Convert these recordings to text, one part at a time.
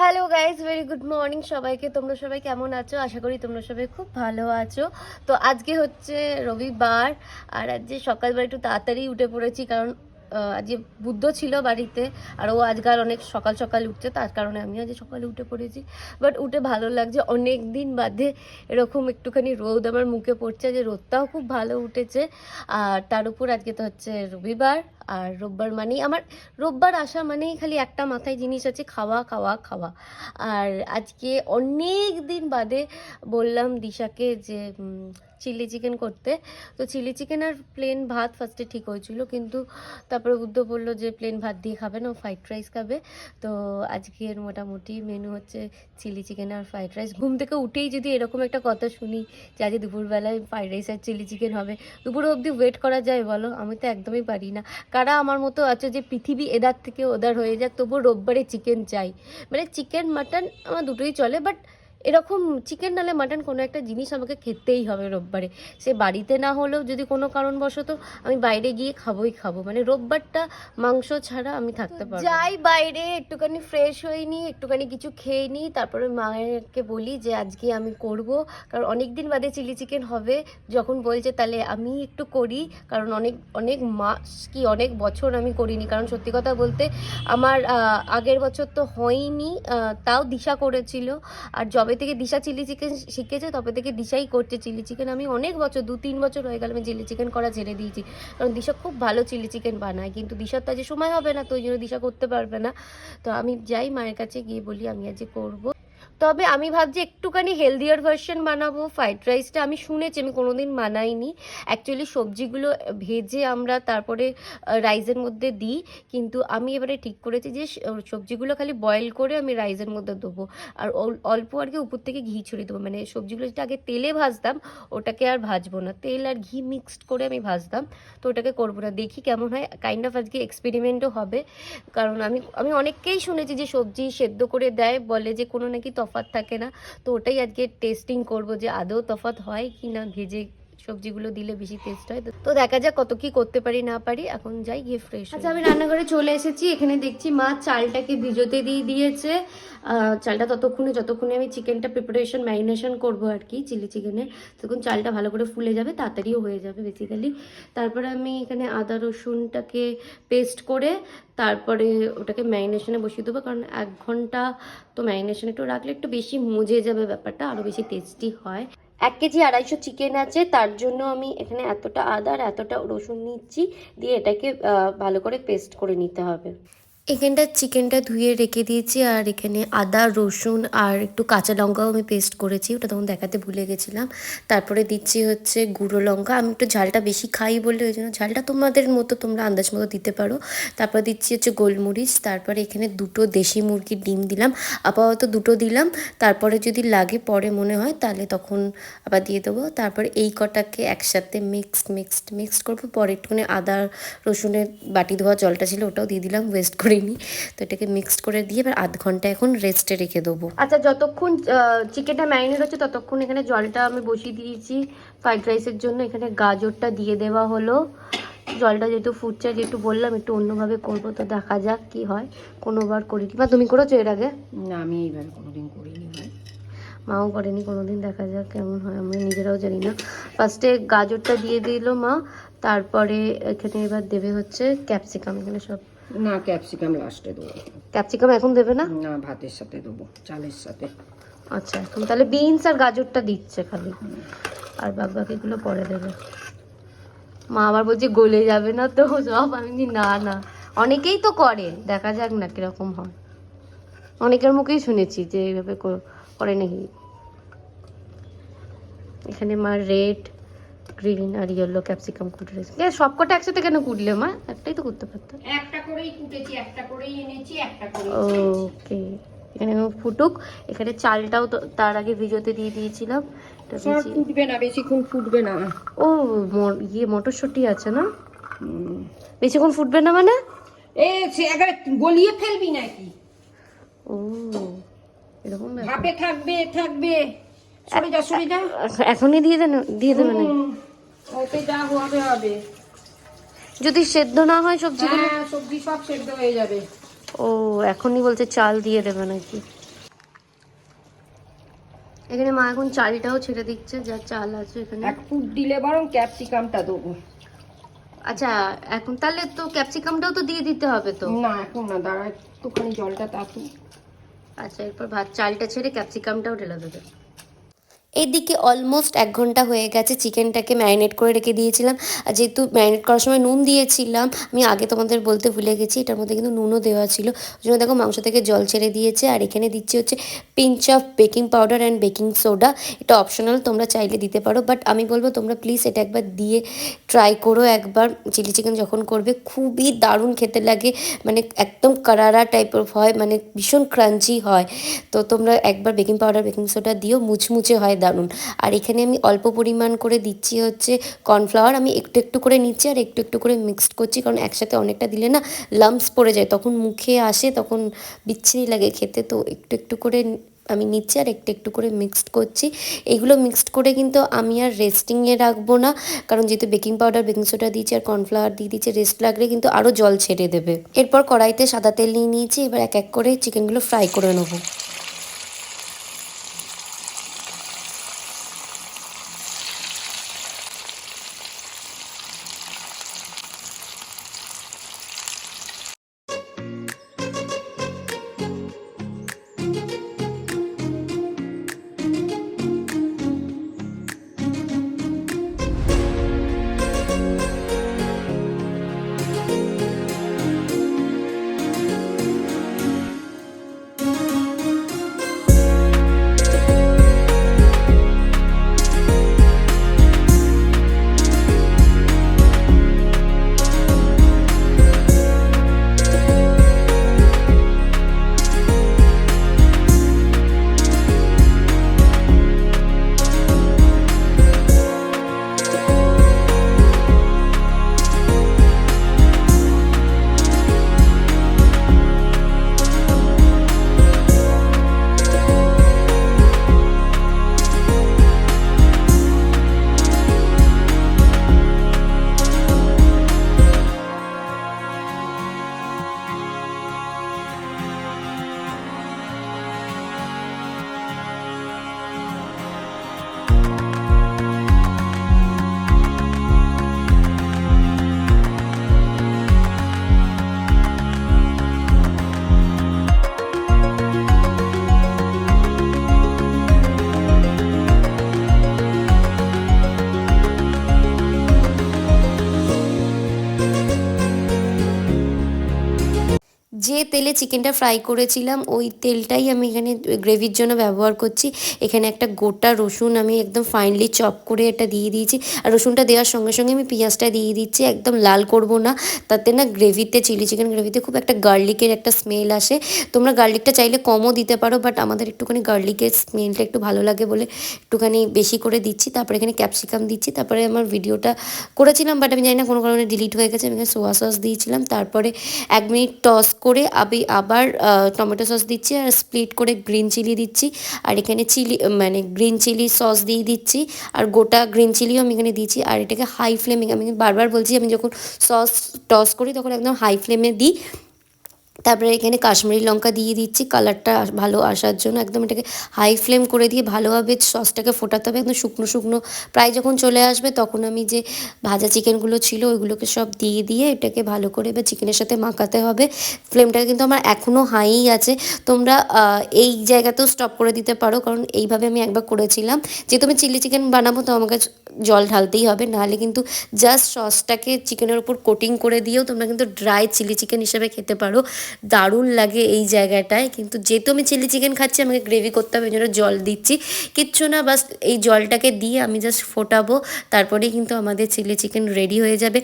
Hello guys very good morning সবাইকে তোমরা সবাই কেমন আছো? আশা করি তোমরা সবাই খুব ভালো আছো। তো আজকে হচ্ছে রবিবার, আর আজকে সকালবেলা একটু তাড়াতাড়ি উঠে পড়েছি কারণ আজকে বুদ্ধ ছিল বাড়িতে, আর ও আজকাল অনেক সকাল সকাল উঠছে, তার কারণে আমি আজ সকালে উঠে পড়েছি। বাট উঠে ভালো লাগছে, অনেক দিন বাদে এরকম একটুখানি রোদ আমার মুখে পড়ছে, যে রোদটাও খুব ভালো উঠেছে। আর তার উপর আজকে তো হচ্ছে রবিবার, আর রোববার মানেই আমার, রোববার আসা মানেই খালি একটা মাথায় জিনিস আছে, খাওয়া খাওয়া খাওয়া। আর আজকে অনেক দিন বাদে বললাম দিশাকে যে চিলি চিকেন করতে। তো চিলি চিকেন আর প্লেন ভাত ফার্স্টে ঠিক হয়েছিল, কিন্তু তারপরে বুদ্ধ বলল যে, প্লেন ভাত দিয়ে খাবে না ফ্রাইড রাইস খাবে। তো আজকের মোটামুটি মেনু হচ্ছে চিলি চিকেন আর ফ্রাইড রাইস ঘুম থেকে উঠেই যদি এরকম একটা কথা শুনি যে, আজকে দুপুরবেলায় ফ্রাইড রাইস আর চিলি চিকেন হবে, দুপুরে অবধি ওয়েট করা যায় বলো? আমি তো একদমই পারি না। কারা আমার মতো আছে যে, পৃথিবী এদার থেকে ওদার হয়ে যাক, তবুও রোববারে চিকেন চাই। মানে চিকেন মাটন আমার দুটোই চলে বাট এরকম চিকেন নালে মাটন কোনো একটা জিনিস আমাকে খেতেই হবে রোববারে। সে বাড়িতে না হলেও যদি কোনো কারণবশত আমি বাইরে গিয়ে খাবোই খাব। মানে রোববারটা মাংস ছাড়া আমি থাকতে পারব যাই বাইরে একটুখানি ফ্রেশ হয়ে নিই একটুখানি কিছু খেয়ে নিই তারপরে মায়েরকে বলি যে আজকে আমি করব। কারণ অনেক দিন বাদে চিলি চিকেন হবে। যখন বলছে তাহলে আমি একটু করি। কারণ অনেক অনেক মাস কি অনেক বছর আমি করিনি। কারণ সত্যি কথা বলতে আমার আগের বছর তো হয়নি। তাও দিশা করেছিল। আর যবে থেকে দিশা চিলি চিকেন শিখেছে, তবে থেকে দিশাই করছে চিলি চিকেন। আমি অনেক বছর, দু তিন বছর হয়ে গেল আমি চিলি চিকেন করা ছেড়ে দিয়েছি। কারণ দিশা খুব ভালো চিলি চিকেন বানায়, কিন্তু দিশার তো আজ সময় হবে না, তো ওই জন্য দিশা করতে পারবে না। তো আমি যাই মায়ের কাছে গিয়ে বলি, আমি আজ করব। তবে আমি ভাবছি একটুখানি হেলদিয়ার ভার্সন বানাবো। ফ্রাইড রাইসটা আমি শুনেছি, আমি কোনোদিন বানাইনি। অ্যাকচুয়ালি সবজিগুলো ভেজে আমরা তারপরে রাইসের মধ্যে দিই। কিন্তু আমি এবারে ঠিক করেছি যে সবজিগুলো খালি বয়েল করে আমি রাইসের মধ্যে দেবো। আর অল- অল্প আর কি উপর থেকে ঘি ছড়িয়ে দেবো। মানে সবজিগুলো যেটা আগে তেলে ভাজতাম, ওটাকে আর ভাজবো না। তেল আর ঘি মিক্সড করে আমি ভাজতাম। তো ওটাকে করব না। দেখি কেমন হয়। কাইন্ড অফ আজকে এক্সপেরিমেন্টও হবে। কারণ আমি আমি অনেককেই শুনেছি যে সবজি সেদ্ধ করে দেয়, বলে যে কোনো নাকি তফাৎ থাকে না। তো ওটাই আজকে টেস্টিং করব যে আদৌ তফাৎ হয় কি না? ভেজে সবজিগুলো দিলে বেশি টেস্ট হয়। তো- দেখা যাক কত কি করতে পারি না পারি এখন যাই গিয়ে ফ্রেশ আচ্ছা আমি রান্নাঘরে চলে এসেছি এখানে দেখছি মা চালটাকে ভিজোতে দিয়ে দিয়েছে। চালটা ততক্ষণে যতক্ষণে আমি চিকেনটা প্রিপারেশন ম্যারিনেশন করব আর কি চিলি চিকেনে তখন চালটা ভালো করে ফুলে যাবে তাড়াতাড়িও হয়ে যাবে বেসিক্যালি তারপরে আমি এখানে আদা রসুনটাকে পেস্ট করে তারপরে ওটাকে ম্যারিনেশনে বসিয়ে দেবো কারণ এক ঘণ্টা তো ম্যারিনেশনে একটু রাখলে একটু বেশি মজে যাবে ব্যাপারটা আরও বেশি টেস্টি হয়। এক কেজি আড়াইশো চিকেন আছে, তার জন্য আমি এখানে এতটা আদা আর এতটা রসুন নিচ্ছি, দিয়ে এটাকে ভালো করে পেস্ট করে নিতে হবে। এখানটা চিকেনটা ধুয়ে রেখে দিয়েছি, আর এখানে আদা, রসুন, আর একটু কাঁচা লঙ্কাও আমি পেস্ট করেছি, ওটা তখন দেখাতে ভুলে গেছিলাম। তারপরে দিচ্ছি হচ্ছে গুঁড়ো লঙ্কা, আমি একটু ঝালটা বেশি খাই বলে ওই জন্য ঝালটা তোমাদের মতো তোমরা আন্দাজ মতো দিতে পারো। তারপর দিচ্ছি হচ্ছে গোলমরিচ, তারপরে এখানে দুটো দেশি মুরগির ডিম দিলাম, আপাতত দুটো দিলাম, তারপরে যদি লাগে পরে মনে হয় তাহলে তখন আবার দিয়ে দেবো। তারপরে এই কটাকে একসাথে মিক্সড মিক্সড মিক্সড করব, পরে একটুখানি আদা, রসুনের বাটি ধোয়া জলটা ছিল ওটাও দিয়ে দিলাম ওয়েস্ট করিনি। তো এটাকে মিক্সড করে দিয়ে এবার আধ ঘণ্টা এখন রেস্টে রেখে দেবো। আচ্ছা যতক্ষণ চিকেনটা ম্যারিনেট হচ্ছে ততক্ষণ এখানে জলটা আমি বসিয়ে দিয়েছি। ফ্রাইড রাইসের জন্য এখানে গাজরটা দিয়ে দেওয়া হলো। জলটা যেহেতু ফুটছে যেহেতু বললাম একটু অন্যভাবে করব তো দেখা যাক কি হয়। কোনোবার করিনি। বা তুমি করেছ এর আগে? না আমি এইবার কোনোদিন করিনি মাও করেনি কোনোদিন দেখা যাক কেমন হয়। আমরা নিজেরাও জানি না। ফার্স্টে গাজরটা দিয়ে দিল মা তারপরে এখানে এবার দেবে হচ্ছে ক্যাপসিকাম এখানে সব না ক্যাপসিকাম লাস্টে দেবো। ক্যাপসিকাম এখন দেবে না? না ভাতের সাথে দেবো চালের সাথে। আচ্ছা এখন তাহলে বিনস আর গাজরটা দিচ্ছে খালি। আর বাদ বাকিগুলো পরে দেবে। মা আবার বলছে গলে যাবে না তো সব। আমি না না। অনেকেই তো করে দেখা যাক না কীরকম হয়। অনেকের মুখেই শুনেছি যে এইভাবে করে নাকি। এখানে মা রেড গ্রিন আর ইয়েলো ক্যাপসিকাম কুটে রেখেছে এ, সবকটা একসাথে কেন কুটলে মা? একটাই তো করতে পারতাম। একটা করেই কুটেছি একটা করেই এনেছি একটা করে ওকে এখানে ফুটুক। এখানে চালটাও তো তার আগে ভিজোতে দিয়ে দিয়েছিলাম। সব ফুটবে না বেশিক্ষণ ফুটবে না। ও ইয়ে মটরশুঁটি আছে না। বেশিক্ষণ ফুটবে না মানে? এ সে একবারে গলিয়ে ফেলবি নাকি? ও এরকম। ভাপে থাকবে থাকবে। সরে যা সরে যা। এখনই দিয়ে দেন দিয়ে দেবে না হুম। ওতে যা হবে হবে। যদি সেদ্ধ না হয় সবজিগুলো হ্যাঁ সবজি সব সেদ্ধ হয়ে যাবে। ও এখনই বলছে চাল দিয়ে দেবে নাকি? এখানে মা এখন চালটাও ছেড়ে দিচ্ছে যা চাল আছে এখানে। এক ফুট দিলে বরং ক্যাপসিকামটা দেবো। আচ্ছা এখন তাহলে তো ক্যাপসিকামটাও তো দিয়ে দিতে হবে তো? না এখন না দাঁড়া একটুখানি জলটা তাতু আচ্ছা এরপর ভাত চালটা ছেড়ে ক্যাপসিকামটাও ঢেলে দেবে। এদিকে অলমোস্ট এক ঘণ্টা হয়ে গেছে চিকেনটাকে ম্যারিনেট করে রেখে দিয়েছিলাম। আর যেহেতু ম্যারিনেট করার সময় নুন দিয়েছিলাম, আমি আগে তোমাদের বলতে ভুলে গেছি, এটার মধ্যে কিন্তু নুনও দেওয়া ছিল। ওই জন্য দেখো মাংস থেকে জল ছেড়ে দিয়েছে, আর এখানে দিচ্ছি হচ্ছে pinch of baking powder and baking soda এটা অপশনাল তোমরা চাইলে দিতে পারো বাট আমি বলব তোমরা প্লিজ এটা একবার দিয়ে ট্রাই করো একবার চিলি চিকেন যখন করবে, খুবই দারুণ খেতে লাগে মানে একদম কারারা টাইপের হয় মানে ভীষণ ক্রাঞ্চি হয়। তো তোমরা একবার বেকিং পাউডার বেকিং সোডা দিও, মুচমুচে হয় দারুণ। আর এখানে আমি অল্প পরিমাণ করে দিচ্ছি হচ্ছে কর্নফ্লাওয়ার আমি একটু একটু করে নিচ্ছি আর একটু একটু করে মিক্সড করছি, কারণ একসাথে অনেকটা দিলে না লাম্পস পড়ে যায়, তখন মুখে আসে, তখন বিচ্ছিরি লাগে খেতে, তো একটু একটু করে আমি নিচ্ছি আর একটু একটু করে মিক্সড করছি। এগুলো মিক্সড করে কিন্তু আমি আর রেস্টিংয়ে রাখব না। কারণ যেহেতু বেকিং পাউডার বেকিং সোডা দিয়েছি আর কর্নফ্লাওয়ার দিয়ে দিয়েছি রেস্ট লাগলে কিন্তু আরও জল ছেড়ে দেবে। এরপর কড়াইতে সাদা তেল নিয়ে নিয়েছি, এবার এক এক করে চিকেনগুলো ফ্রাই করে নেব। চিকেনটা ফ্রাই করেছিলাম। ওই তেলটাই আমি এখানে গ্রেভির জন্য ব্যবহার করছি। এখানে একটা গোটা রসুন আমি একদম ফাইনলি চপ করে এটা দিয়ে দিয়েছি। আর রসুনটা দেওয়ার সঙ্গে সঙ্গে আমি পেঁয়াজটা দিয়ে দিচ্ছি। একদম লাল করব না। তাতে না গ্রেভিতে, চিলি চিকেন গ্রেভিতে খুব একটা গার্লিকের একটা স্মেল আসে। তোমরা গার্লিকটা চাইলে কমও দিতে পারো বাট আমাদের একটুখানি গার্লিকের স্মেলটা একটু ভালো লাগে বলে একটুখানি বেশি করে দিচ্ছি। তারপরে এখানে ক্যাপসিকাম দিচ্ছি। তারপরে আমার ভিডিওটা করেছিলাম বাট আমি জানি না কোনো কারণে ডিলিট হয়ে গেছে। আমি এখানে সোয়া সস দিয়েছিলাম। তারপরে এক মিনিট টস করে আমি আবার টমেটো সস দিচ্ছি আর স্প্লিট করে গ্রিন চিলি দিচ্ছি। আর এখানে চিলি মানে গ্রিন চিলি সস দিয়ে দিচ্ছি। আর গোটা গ্রিন চিলিও আমি এখানে দিচ্ছি আর এটাকে হাই ফ্লেমে আমি বারবার বলছি, আমি যখন সস টস করি, তখন একদম হাই ফ্লেমে দিই। তারপরে এখানে কাশ্মীরি লঙ্কা দিয়ে দিচ্ছি, কালারটা ভালো আসার জন্য। একদম এটাকে হাই ফ্লেম করে দিয়ে ভালোভাবে সসটাকে ফোটাতে হবে। একদম শুকনো শুকনো প্রায় যখন চলে আসবে তখন আমি যে ভাজা চিকেনগুলো ছিল ওইগুলোকে সব দিয়ে দিয়ে এটাকে ভালো করে এবার চিকেনের সাথে মাখাতে হবে। ফ্লেমটাকে কিন্তু আমার এখনও হাইই আছে। তোমরা এই জায়গাতেও স্টপ করে দিতে পারো। কারণ এইভাবে আমি একবার করেছিলাম। যেহেতু আমি চিলি চিকেন বানাবো, তো আমাকে জল ঢালতেই হবে, নাহলে কিন্তু জাস্ট সসটাকে চিকেনের উপর কোটিং করে দিয়েও তোমরা কিন্তু ড্রাই চিলি চিকেন হিসেবে খেতে পারো। দারুণ লাগে এই জায়গাটায়, কিন্তু যেহেতু আমি চিলি চিকেন খাচ্ছি, আমাকে গ্রেভি করতে হবে জন্য জল দিচ্ছি। কিচ্ছু না, বাস এই জলটাকে দিয়ে আমি জাস্ট ফোটাবো, তারপরেই কিন্তু আমাদের চিলি চিকেন রেডি হয়ে যাবে।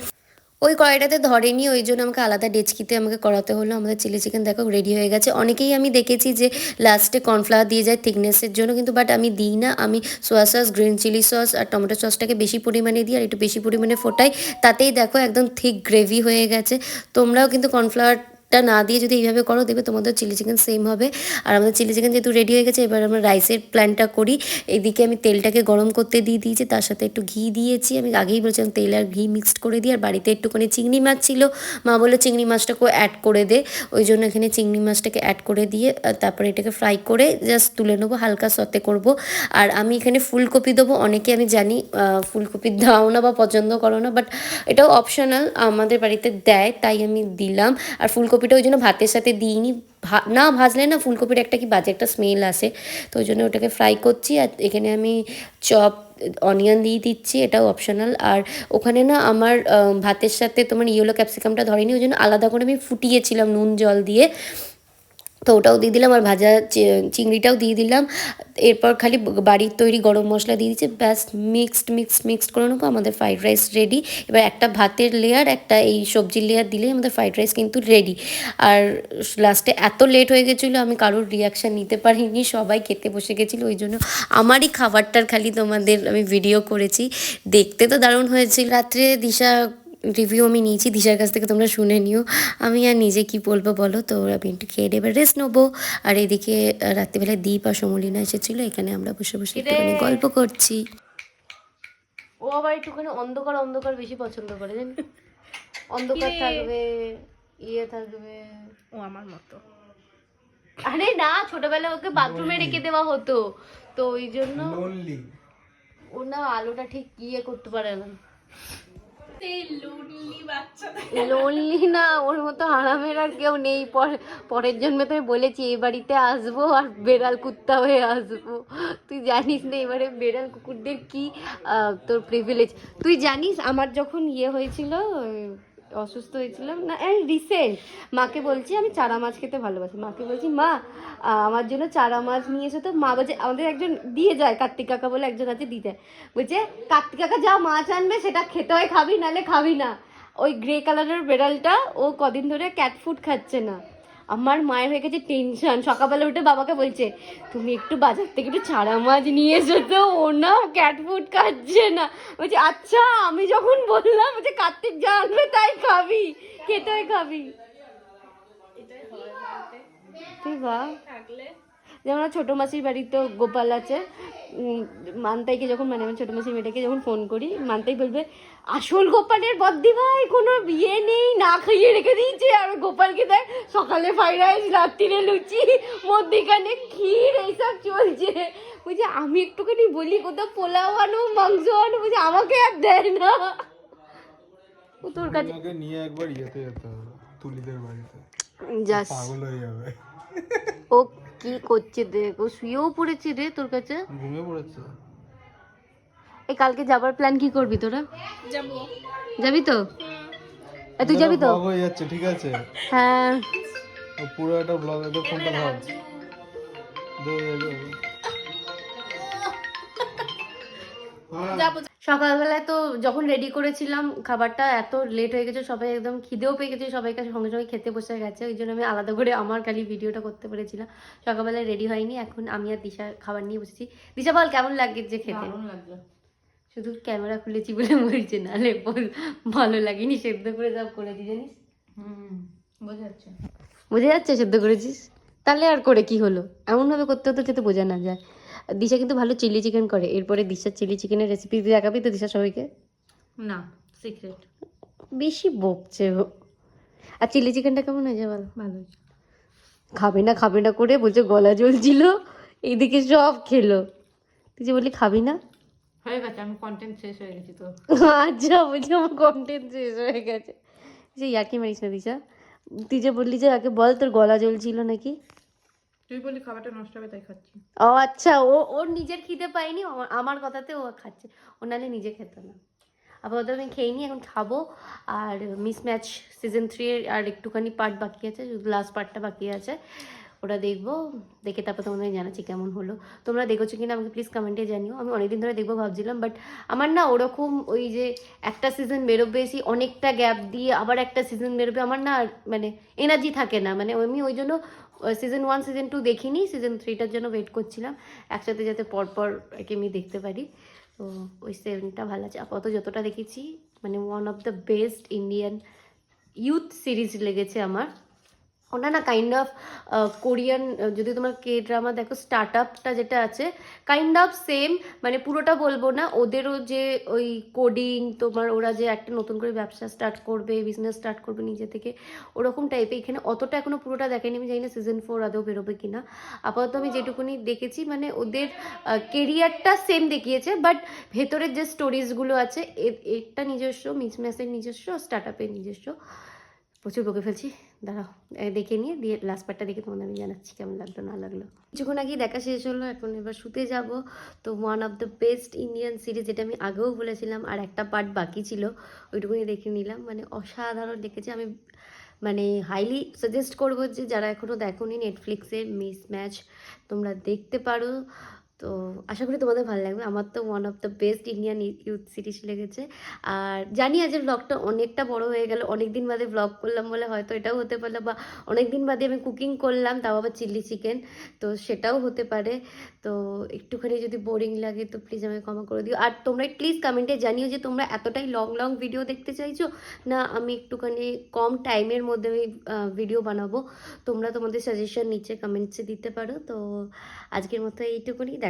ওই কড়াইটাতে ধরেনি, ওই জন্য আমাকে আলাদা ডেচকিতে আমাকে করাতে হলো। আমাদের চিলি চিকেন দেখো রেডি হয়ে গেছে। অনেকেই আমি দেখেছি যে লাস্টে কর্নফ্লাওয়ার দিয়ে যায় থিকনেসের জন্য, কিন্তু বাট আমি দিই না। আমি soya sauce green chilli sauce আর টমেটো সসটাকে বেশি পরিমাণে দিই আর একটু বেশি পরিমাণে ফোটাই। তাতেই দেখো একদম থিক গ্রেভি হয়ে গেছে। তোমরাও কিন্তু কর্নফ্লাওয়ার টা না দিয়ে যদি এইভাবে করো, দেখবে তোমাদের চিলি চিকেন সেম হবে। আর আমাদের চিলি চিকেন যেহেতু রেডি হয়ে গেছে, এবার আমরা রাইসের প্ল্যানটা করি। এদিকে আমি তেলটাকে গরম করতে দিয়ে দিয়েছি, তার সাথে একটু ঘি দিয়েছি। আমি আগেই বলেছিলাম তেল আর ঘি মিক্সড করে দিই আর বাড়িতে একটুখানি চিংড়ি মাছ ছিল। মা বলল চিংড়ি মাছটাকেও অ্যাড করে দে। ওই জন্য এখানে চিংড়ি মাছটাকে অ্যাড করে দিয়ে তারপরে এটাকে ফ্রাই করে জাস্ট তুলে নেব, হালকা সতে করব। আর আমি এখানে ফুলকপি দেবো, অনেকে আমি জানি ফুলকপি দাও না বা পছন্দ করো না বাট এটাও অপশনাল আমাদের বাড়িতে দেয়, তাই আমি দিলাম। আর ফুলকপিটা ওই জন্য ভাতের সাথে দিইনি। না ভাজলে না ফুলকপির একটা কি বাজে একটা স্মেল আসে। তো ওই জন্য ওটাকে ফ্রাই করছি আর এখানে আমি চপ অনিয়ন দিয়ে দিচ্ছি, এটাও অপশনাল আর ওখানে না আমার ভাতের সাথে তোমার ইয়েলো ক্যাপসিকামটা ধরেনি, ওই জন্য আলাদা করে আমি ফুটিয়েছিলাম নুন জল দিয়ে। তো ওটাও দিয়ে দিলাম, আর ভাজা চিংড়িটাও দিয়ে দিলাম। এরপর খালি বাড়ির তৈরি গরম মশলা দিয়ে দিচ্ছি। ব্যাস মিক্সড মিক্সড মিক্সড করে নেব। আমাদের ফ্রাইড রাইস রেডি এবার একটা ভাতের লেয়ার একটা এই সবজির লেয়ার দিলেই আমাদের ফ্রাইড রাইস কিন্তু রেডি আর লাস্টে এত লেট হয়ে গেছিল, আমি কারোর রিয়াকশান নিতে পারিনি। সবাই খেতে বসে গেছিল, ওই জন্য আমারই খাবারটার খালি তোমাদের আমি ভিডিও করেছি। দেখতে তো দারুণ হয়েছিল রাত্রে দিশা রিভিউ আমি নিয়েছি দিশার কাছ থেকে তোমরা শুনে নিও। আমি আর নিজে কি বলব বলো? তো আমি একটু খেয়ে দিয়ে এবার রেস্ট নেব। আর এদিকে আহ, রাত্রিবেলায় দীপ আর সমলিনা এসেছিল এখানে আমরা বসে বসে একটুখানি গল্প করছি। ও আবার একটুখানি অন্ধকার অন্ধকার বেশি পছন্দ করে জানি অন্ধকার থাকবে ইয়ে থাকবে। ও আমার মতো। আরে না ছোটবেলায় ওকে বাথরুমে রেখে দেওয়া হতো। তো ওই জন্য ও না আলোটা ঠিক ইয়ে করতে পারে না। লোনলি না, ওর মতো আরামের আর কেউ নেই। পর- পরের জন্মে তো বলেছি এই বাড়িতে আসব আর বেড়াল কুত্তা হয়ে আসব। তুই জানিস না, এবারে বেড়াল কুকুরদের কি তোর প্রিভিলেজ তুই জানিস, আমার যখন ইয়ে হয়েছিল অসুস্থ হয়েছিলাম। না এই রিসেন্ট মাকে বলছি, আমি চারা মাছ খেতে ভালোবাসি। মাকে বলছি, মা আমার জন্য চারা মাছ নিয়ে এসো তো। মা বলছে, আমাদের একজন দিয়ে যায়, কার্তিক কাকা বলে একজন আছে দিয়ে যায় বলছে, কার্তিক কাকা যা মাছ আনবে, সেটা খেতে হয়, খাবি নাহলে খাবি না। ওই গ্রে কালারের বেড়ালটা ও কদিন ধরে ক্যাট ফুড খাচ্ছে না। আমার মায়ের হয়ে গেছে টেনশন সকালবেলা উঠে বাবাকে বলছে তুমি একটু বাজার থেকে একটু ছাড়া মাছ নিয়ে এসো তো ও না ক্যাট ফুড খাচ্ছে না। বলছে আচ্ছা আমি যখন বললাম বলছে কার্তিক যা আনবে তাই খাবি। খেতে খাবি? তুই বা যেমন আমার ছোটো মাসির বাড়িতে গোপাল আছে। মানতাইকে যখন মানে আমার ছোটো মাসির মেয়েটাকে যখন ফোন করি মানতাই বলবে আসল গোপালের বদ্দি ভাই কোনো বিয়ে নেই না খাইয়ে রেখে দিয়েছে। আর গোপালকে দেয় সকালে ফ্রাইড রাইস রাত্রিরে লুচি মধ্যিখানে ক্ষীর এইসব চলছে। বলছে আমি একটুখানি বলি কোথাও পোলাও আনো মাংস আনো? বলছে আমাকে আর দেয় না। ও তোর কাছে নিয়ে একবার ইয়েতে যেতে হবে তুলিদের বাড়িতে। পাগল হয়ে যাবে। ও কি করছে দেখ ও শুয়েও পড়েছে রে তোর কাছে? ঘুমিয়ে পড়েছে। এই কালকে যাবার প্ল্যান কি করবি তোরা? যাবি। তো? তুই যাবি তো? ব্লগ হয়ে যাচ্ছে ঠিক আছে। হ্যাঁ। পুরো একটা ব্লগ এতে ফোনটা সকালবেলায় তো যখন রেডি করেছিলাম খাবারটা এত লেট হয়ে গেছে সবাই একদম খিদেও পেয়ে গেছে সবাই কাছে সঙ্গে সঙ্গে খেতে বসে গেছে ওই জন্য আমি আলাদা করে আমার খালি ভিডিওটা করতে পেরেছিলাম। সকালবেলায় রেডি হয়নি এখন আমি আর দিশা খাবার নিয়ে বসেছি। দিশা বল কেমন লাগছে যে খেতে? শুধু ক্যামেরা খুলেছি বলে মরছে নাহলে বল ভালো লাগেনি সেদ্ধ করে সব করেছি জানিস? হুম বোঝা যাচ্ছে। বোঝা যাচ্ছে সেদ্ধ করেছিস? তাহলে আর করে কি হলো? এমনভাবে করতে হতো যাতে বোঝা না যায়। আর দিশা কিন্তু ভালো চিলি চিকেন করে। এরপরে দিশার চিলি চিকেনের রেসিপি দেখাবি তো দিশা সবাইকে? না সিক্রেট বেশি বকছে আর চিলি চিকেনটা কেমন হয়েছে বল? ভালো খাবে না খাবে না করে বলছে গলা জ্বলছিল এইদিকে সব খেলো। তুই যে বললি খাবি না? হয়ে গেছে আমি কন্টেন্ট শেষ হয়ে গেছি তো। আচ্ছা বলছি আমার কন্টেন্ট শেষ হয়ে গেছে। যে ইয়ার্কি মারিস না দিশা? তুই যে বললি যে আগে বল তোর গলা জ্বলছিল নাকি? তুই বলি খাবারটা নষ্ট হবে তাই খাচ্ছি। ও আচ্ছা ও ওর নিজের খিদে পায়নি আমার কথাতে ও খাচ্ছে। ও নাহলে নিজে খেত না। আপাতত আমি খেয়ে নিই এখন খাব। আর মিস ম্যাচ সিজন থ্রি আর একটুখানি পার্ট বাকি আছে লাস্ট পার্টটা বাকি আছে। ওটা দেখব, দেখে তারপর তোমাদের জানাচ্ছি কেমন হলো। তোমরা দেখেছ কিনা আমাকে প্লিজ কমেন্টে জানিও। আমি অনেকদিন ধরে দেখব ভাবছিলাম বাট আমার না ওরকম ওই যে একটা সিজন বেরোবে এসে অনেকটা গ্যাপ দিয়ে আবার একটা সিজন বেরোবে, আমার না মানে এনার্জি থাকে না। মানে আমি ওই জন্য সিজন ওয়ান সিজন টু দেখিনি সিজন থ্রিটার জন্য ওয়েট করছিলাম। একসাথে যাতে পরপর আর কি আমি দেখতে পারি। তো ওই সেভেনটা ভালো আছে। আপাতত যতটা দেখেছি মানে one of the best Indian youth series লেগেছে আমার। ওটা না কাইন্ড অফ কোরিয়ান যদি তোমার কে ড্রামা দেখো স্টার্ট আপটা যেটা আছে কাইন্ড অফ সেম মানে পুরোটা বলব না ওদেরও যে ওই কোডিং তোমার ওরা যে একটা নতুন করে ব্যবসা স্টার্ট করবে বিজনেস স্টার্ট করবে নিজে থেকে ওরকম টাইপের এখানে অতটা এখনও পুরোটা দেখেনি আমি জানি না সিজন ফোর আদৌ বেরোবে কি না আপাতত আমি যেটুকুনি দেখেছি মানে ওদের কেরিয়ারটা সেম দেখিয়েছে বাট ভেতরের যে স্টোরিজগুলো আছে এটা নিজস্ব মিসম্যাসের নিজস্ব স্টার্ট আপের নিজস্ব। প্রচুর বকে ফেলছি। দাঁড়াও দেখে নিয়ে দিয়ে লাস্ট পার্টটা দেখে তোমাদের আমি জানাচ্ছি কেমন লাগল, না লাগল। কিছুক্ষণ আগেই দেখা শেষ হলো, এখন এবার শুতে যাব। তো one of the best Indian series যেটা আমি আগেও বলেছিলাম, আর একটা পার্ট বাকি ছিল, ওইটুকুনি দেখে নিলাম। মানে অসাধারণ দেখেছি। আমি মানে হাইলি সাজেস্ট করব যে যারা এখনও দেখোনি নেটফ্লিক্সে মিস ম্যাচ তোমরা দেখতে পারো। তো আশা করি তোমাদের ভালো লাগবে। আমার তো one of the best Indian youth series লেগেছে। আর জানি আজের ব্লগটা অনেকটা বড় হয়ে গেল। অনেক দিন বাদে ব্লগ করলাম বলে হয়তো এটাও হতে পারল বা অনেক দিন বাদে আমি কুকিং করলাম, তাও আবার চিলি চিকেন তো সেটাও হতে পারে। তো একটুখানি যদি বোরিং লাগে তো প্লিজ আমাকে ক্ষমা করে দিও। আর তোমরা প্লিজ কমেন্টে জানিও যে তোমরা এতটাই লং লং ভিডিও দেখতে চাইছো না আমি একটুখানি কম টাইমের মধ্যে আমি ভিডিও বানাবো। তোমরা তোমাদের সাজেশন নিচে কমেন্টসে দিতে পারো। তো আজকের মতো এইটুকুনি।